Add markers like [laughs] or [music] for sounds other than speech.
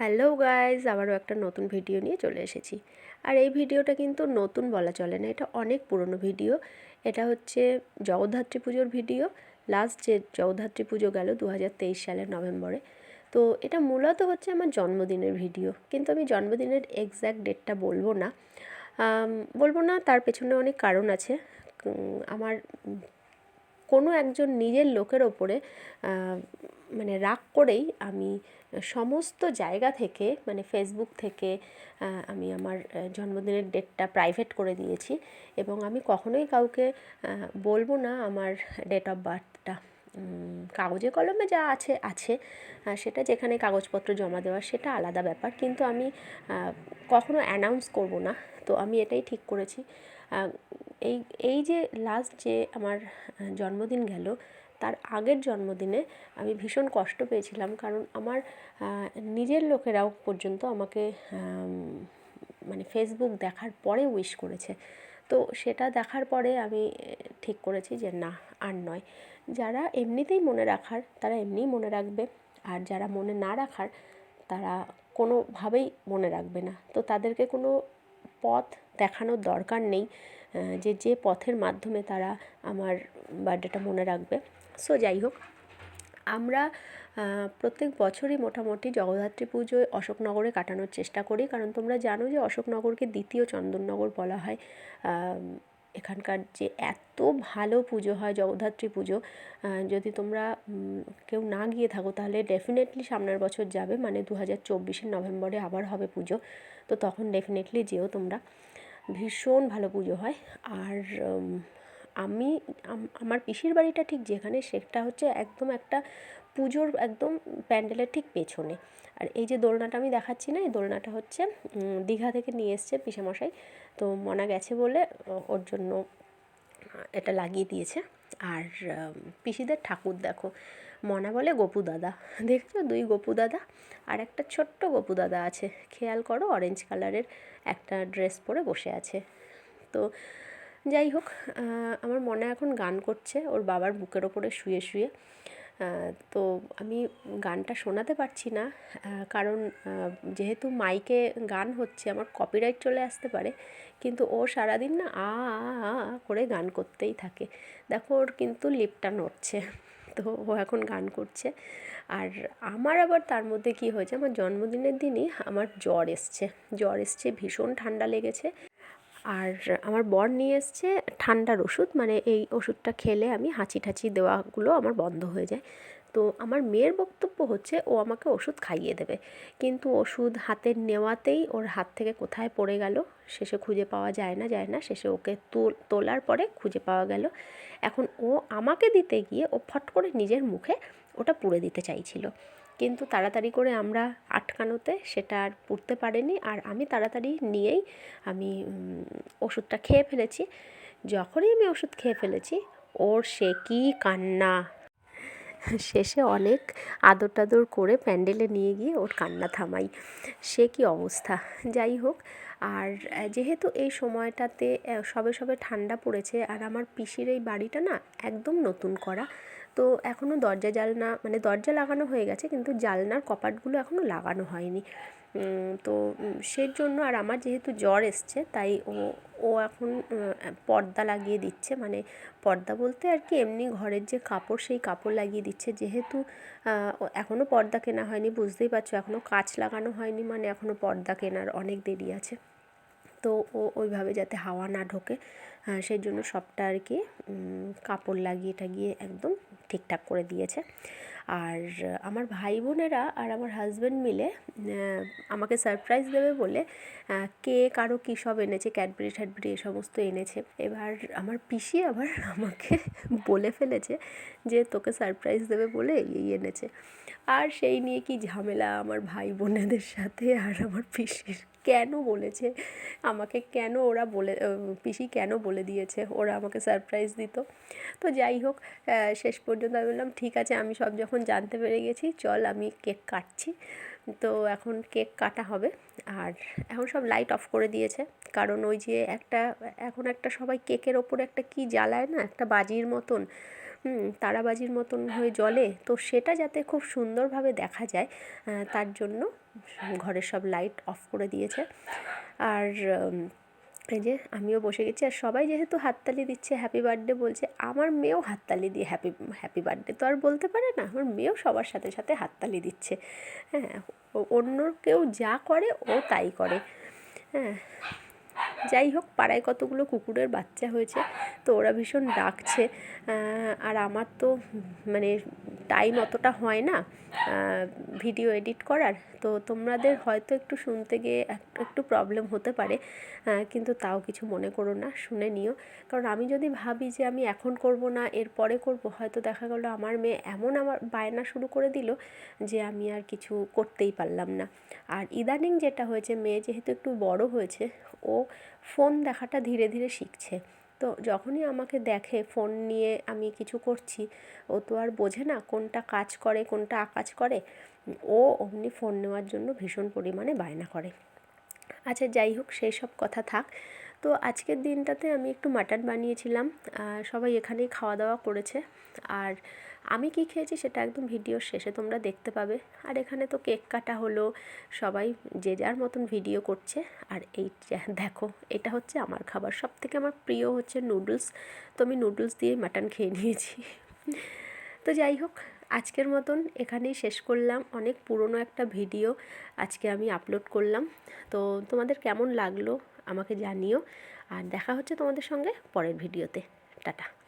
Hello guys আবারও একটা নতুন ভিডিও নিয়ে চলে এসেছি। আর এই ভিডিওটা কিন্তু নতুন বলা চলে না, এটা অনেক পুরনো ভিডিও। এটা হচ্ছে জগদ্ধাত্রী পুজোর ভিডিও। লাস্ট যে জগদ্ধাত্রী পুজো গেল দু হাজার তেইশ সালের নভেম্বরে। তো এটা মূলত হচ্ছে আমার জন্মদিনের ভিডিও। কিন্তু আমি জন্মদিনের এক্স্যাক্ট ডেটটা বলব না। বলব না, তার পেছনে অনেক কারণ আছে। আমার কোনো একজন নিজের লোকের ওপরে মানে রাগ করেই আমি সমস্ত জায়গা থেকে মানে ফেসবুক থেকে আমি আমার জন্মদিনের ডেটটা প্রাইভেট করে দিয়েছি এবং আমি কখনোই কাউকে বলব না আমার ডেট অফ বার্থটা কাগজে কলমে যা আছে আছে সেটা যেখানে কাগজপত্র জমা দেওয়া সেটা আলাদা ব্যাপার, কিন্তু আমি কখনো অ্যানাউন্স করব না। তো আমি এটাই ঠিক করেছি। এই এই যে লাস্ট যে আমার জন্মদিন গেল, তার আগের জন্মদিনে আমি ভীষণ কষ্ট পেয়েছিলাম কারণ আমার নিজের লোকেরাও পর্যন্ত আমাকে মানে ফেসবুক দেখার পরে উইশ করেছে। তো সেটা দেখার পরে আমি ঠিক করেছি যে না, আর নয়। যারা এমনিতেই মনে রাখার, তারা এমনিই মনে রাখবে। আর যারা মনে না রাখার, তারা কোনোভাবেই মনে রাখবে না। তো তাদেরকে কোনো পথ দেখানোর দরকার নেই। যে যে পথের মাধ্যমে তারা আমার বার্থডেটা মনে রাখবে। সো যাই হোক আমরা প্রত্যেক বছরই মোটামুটি জগদ্ধাত্রী পুজোয় অশোকনগরে কাটানোর চেষ্টা করি। কারণ তোমরা জানো যে অশোকনগরকে দ্বিতীয় চন্দননগর বলা হয়। এখানকার যে এত ভালো পুজো হয়, জগদ্ধাত্রী পুজো যদি তোমরা কেউ না গিয়ে থাকো, তাহলে ডেফিনেটলি সামনের বছর যাবে। মানে দু হাজার চব্বিশের নভেম্বরে আবার হবে পুজো। তো তখন ডেফিনেটলি যেও তোমরা। ভীষণ ভালো পুজো হয়। আর আমি আমার পিসির বাড়িটা ঠিক যেখানে সেটা হচ্ছে একদম একটা পুজোর একদম প্যান্ডেলের ঠিক পেছনে। আর এই যে দোলনাটা আমি দেখাচ্ছি না, এই দোলনাটা হচ্ছে দীঘা থেকে নিয়ে এসছে পিসেমশাই। তো মনা গেছে বলে ওর জন্য এটা লাগিয়ে দিয়েছে। আর পিসিদের ঠাকুর দেখো মনা বলে গপু দাদা। দেখছ? দুই গপু দাদা আর একটা ছোট্ট গপু দাদা আছে। খেয়াল করো অরেঞ্জ কালারের একটা ড্রেস পরে বসে আছে। তো যাই হোক আমার মনে এখন গান করছে। ওর বাবার বুকের ওপরে শুয়ে শুয়ে। তো আমি গানটা শোনাতে পারছি না কারণ যেহেতু মাইকে গান হচ্ছে, আমার কপিরাইট চলে আসতে পারে। কিন্তু ও সারাদিন না আ করে গান করতেই থাকে। দেখো ওর কিন্তু লিপটা নড়ছে। তো ও এখন গান করছে। আর আমার আবার তার মধ্যে কি হয়েছে, আমার জন্মদিনের দিনই আমার জ্বর এসছে। জ্বর এসছে, ভীষণ ঠান্ডা লেগেছে। আর আমার বর নিয়ে এসছে ঠান্ডার ওষুধ মানে এই ওষুধটা খেলে আমি হাঁচি ঠাঁচি দেওয়াগুলো আমার বন্ধ হয়ে যায়। তো আমার মেয়ের বক্তব্য হচ্ছে, ও আমাকে ওষুধ খাইয়ে দেবে। কিন্তু ওষুধ হাতে নেওয়াতেই ওর হাত থেকে কোথায় পড়ে গেল, শেষে খুঁজে পাওয়া যায় না যায় না, শেষে ওকে তোল, তোলার পরে খুঁজে পাওয়া গেল। এখন ও আমাকে দিতে গিয়ে ও ফট করে নিজের মুখে ওটা পুড়ে দিতে চাইছিল। কিন্তু তাড়াতাড়ি করে আমরা আটকানোতে সেটা আর পুড়তে পারেনি আর আমি তাড়াতাড়ি নিয়েই আমি ওষুধটা খেয়ে ফেলেছি। যখনই আমি ওষুধ খেয়ে ফেলেছি, ওর সে কি কান্না। শেষে অনেক আদর টাদর করে প্যান্ডেলে নিয়ে গিয়ে ওর কান্না থামাই। সে কি অবস্থা? যাই হোক, আর যেহেতু এই সময়টাতে সবে সবে ঠান্ডা পড়েছে আর আমার পিসির এই বাড়িটা না একদম নতুন করা তো এখনও দরজা জালনা মানে দরজা লাগানো হয়ে গেছে কিন্তু জালনার কপাটগুলো এখনও লাগানো হয়নি। তো সেই জন্য আর আমার যেহেতু জ্বর এসছে, তাই ও ও এখন পর্দা লাগিয়ে দিচ্ছে। মানে পর্দা বলতে আর কি এমনি ঘরের যে কাপড়, সেই কাপড় লাগিয়ে দিচ্ছে। যেহেতু এখনও পর্দা কেনা হয়নি, বুঝতেই পারছ এখনও কাচ লাগানো হয়নি মানে এখনও পর্দা কেনার অনেক দেরি আছে। তো ও ওইভাবে যাতে হাওয়া না ঢোকে। সেই জন্য সবটা আর কি কাপড় লাগিয়ে টাগিয়ে একদম ঠিকঠাক করে দিয়েছে। আর আমার ভাই বোনেরা আর আমার হাজব্যান্ড মিলে আমাকে সারপ্রাইজ দেবে বলে কেক আরও কী সব এনেছে ক্যাডবেরি ট্যাডবেরি এ সমস্ত এনেছে। এবার আমার পিসি আবার [laughs] আমাকে বলে ফেলেছে যে, তোকে সারপ্রাইজ দেবে বলে এই এনেছে। আর সেই নিয়ে কি ঝামেলা আমার ভাই বোনেদের সাথে আর আমার পিসির। কেন বলেছে? আমাকে কেন ওরা বলে পিসি কেন বলে দিয়েছে, ওরা আমাকে সারপ্রাইজ দিত। তো যাই হোক শেষ পর্যন্ত আমি বললাম, ঠিক আছে, আমি সব যখন জানতে পেরে গেছি, চল আমি কেক কাটছি। তো এখন কেক কাটা হবে, আর এখন সব লাইট অফ করে দিয়েছে। কারণ ওই যে একটা, এখন একটা সবাই কেকের ওপরে একটা কি জ্বালায় না, একটা বাজির মতন তারাবাজির মতন হয়ে জ্বলে। তো সেটা যাতে খুব সুন্দরভাবে দেখা যায় তার জন্য ঘরের সব লাইট অফ করে দিয়েছে। আর এই যে আমিও বসে গেছি আর সবাই যেহেতু হাততালি দিচ্ছে হ্যাপি বার্থডে বলছে, আমার মেয়েও হাততালি দিয়ে হ্যাপি হ্যাপি বার্থডে তো আর বলতে পারে না, আমার মেয়েও সবার সাথে সাথে হাততালি দিচ্ছে। হ্যাঁ অন্য কেউ যা করে ও তাই করে। হ্যাঁ যাই হোক, পাড়ায় কতগুলো কুকুরের বাচ্চা হয়েছে, তো ওরা ভীষণ ডাকছে। আর আমার তো মানে টাইম অতটা হয় না ভিডিও এডিট করার। তো তোমাদের হয়তো একটু শুনতে গিয়ে একটু প্রবলেম হতে পারে কিন্তু তাও কিছু মনে করো না, শুনে নিও। কারণ আমি যদি ভাবি যে আমি এখন করব না, এর পরে করব, হয়তো দেখা গেলো আমার মেয়ে এমন আমার বায়না শুরু করে দিল যে আমি আর কিছু করতেই পারলাম না। আর ইদানিং যেটা হয়েছে, মেয়ে যেহেতু একটু বড় হয়েছে, ও ফোন দেখাটা ধীরে ধীরে শিখছে। তো যখনই আমাকে দেখে ফোন নিয়ে আমি কিছু করছি, ও তো আর বোঝে না কোনটা কাজ করে, কোনটা আকাজ করে, ও অমনি ফোন নেওয়ার জন্য ভীষণ পরিমাণে বায়না করে। আচ্ছা যাই হোক, সেই সব কথা থাক। তো আজকের দিনটাতে আমি একটু মাটন বানিয়েছিলাম সবাই এখানেই খাওয়া দাওয়া করেছে। আর আমি কি খেয়েছি সেটা একদম ভিডিওর শেষে তোমরা দেখতে পাবে। আর এখানে তো কেক কাটা হলো, সবাই যে যার মতন ভিডিও করছে। আর এই দেখো, এটা হচ্ছে আমার খাবার। সব থেকে আমার প্রিয় হচ্ছে নুডলস। তো আমি নুডলস দিয়ে মাটন খেয়ে নিয়েছি। তো যাই হোক, আজকের মতন এখানেই শেষ করলাম। অনেক পুরনো একটা ভিডিও আজকে আমি আপলোড করলাম। তো তোমাদের কেমন লাগল আমাকে জানিও। আর দেখা হচ্ছে তোমাদের সঙ্গে পরের ভিডিওতে। টাটা।